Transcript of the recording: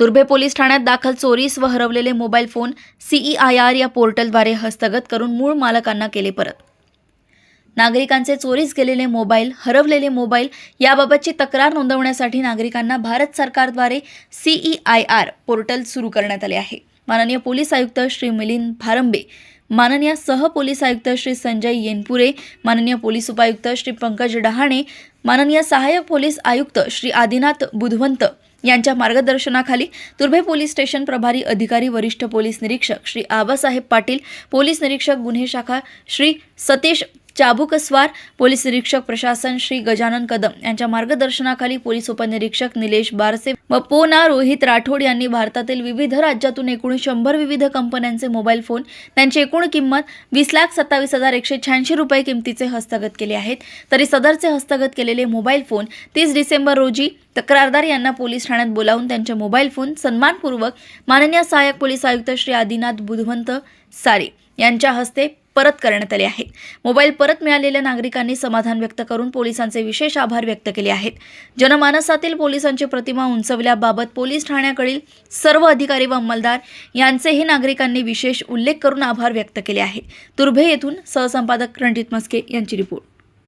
Turbhe police ठाण्यात दाखल चोरीस व हरवलेले mobile phone CEIR I R या पोर्टलद्वारे हस्तगत करून मूळ मालकांना केले परत. नागरिकांचे चोरीस गेलेले मोबाईल हरवलेले मोबाईल याबाबतची तक्रार नोंदवण्यासाठी नागरिकांना भारत सरकारद्वारे सीईआयआर आय आर पोर्टल सुरू करण्यात आले आहे. माननीय पोलीस आयुक्त श्री मिलिंद भारंबे माननीय सह पोलीस आयुक्त श्री संजय येनपुरे माननीय पोलीस उपायुक्त श्री पंकज डहाणे माननीय सहाय्यक पोलीस आयुक्त श्री आदिनाथ बुधवंत यांच्या मार्गदर्शनाखाली तुर्भे पोलीस स्टेशन प्रभारी अधिकारी वरिष्ठ पोलीस निरीक्षक श्री आबासाहेब पाटील पोलीस निरीक्षक गुन्हे शाखा श्री सतीश चाबुकस्वार पोलीस निरीक्षक प्रशासन श्री गजानन कदम यांच्या मार्गदर्शनाखाली पोलीस उपनिरीक्षक निलेश बारसे व पोना रोहित राठोड यांनी भारतातील विविध राज्यातून एकूण शंभर विविध कंपन्यांचे मोबाईल फोन त्यांची एकूण किंमत वीस लाख सत्तावीस हजार एकशे शहाऐंशी रुपये किमतीचे हस्तगत केले आहेत. तरी सदरचे हस्तगत केलेले मोबाईल फोन तीस डिसेंबर रोजी तक्रारदार यांना पोलीस ठाण्यात बोलावून त्यांचे मोबाईल फोन सन्मानपूर्वक माननीय सहाय्यक पोलीस आयुक्त श्री आदिनाथ बुधवंत सारे यांच्या हस्ते परत करण्यात आले आहेत मोबाईल परत मिळालेल्या नागरिकांनी समाधान व्यक्त करून पोलिसांचे विशेष आभार व्यक्त केले आहेत. जनमानसातील पोलिसांची प्रतिमा उंचवल्याबाबत पोलीस ठाण्याकडील सर्व अधिकारी व अंमलदार यांचेही नागरिकांनी विशेष उल्लेख करून आभार व्यक्त केले आहेत. तुर्भे येथून सहसंपादक रणजित मस्के यांची रिपोर्ट.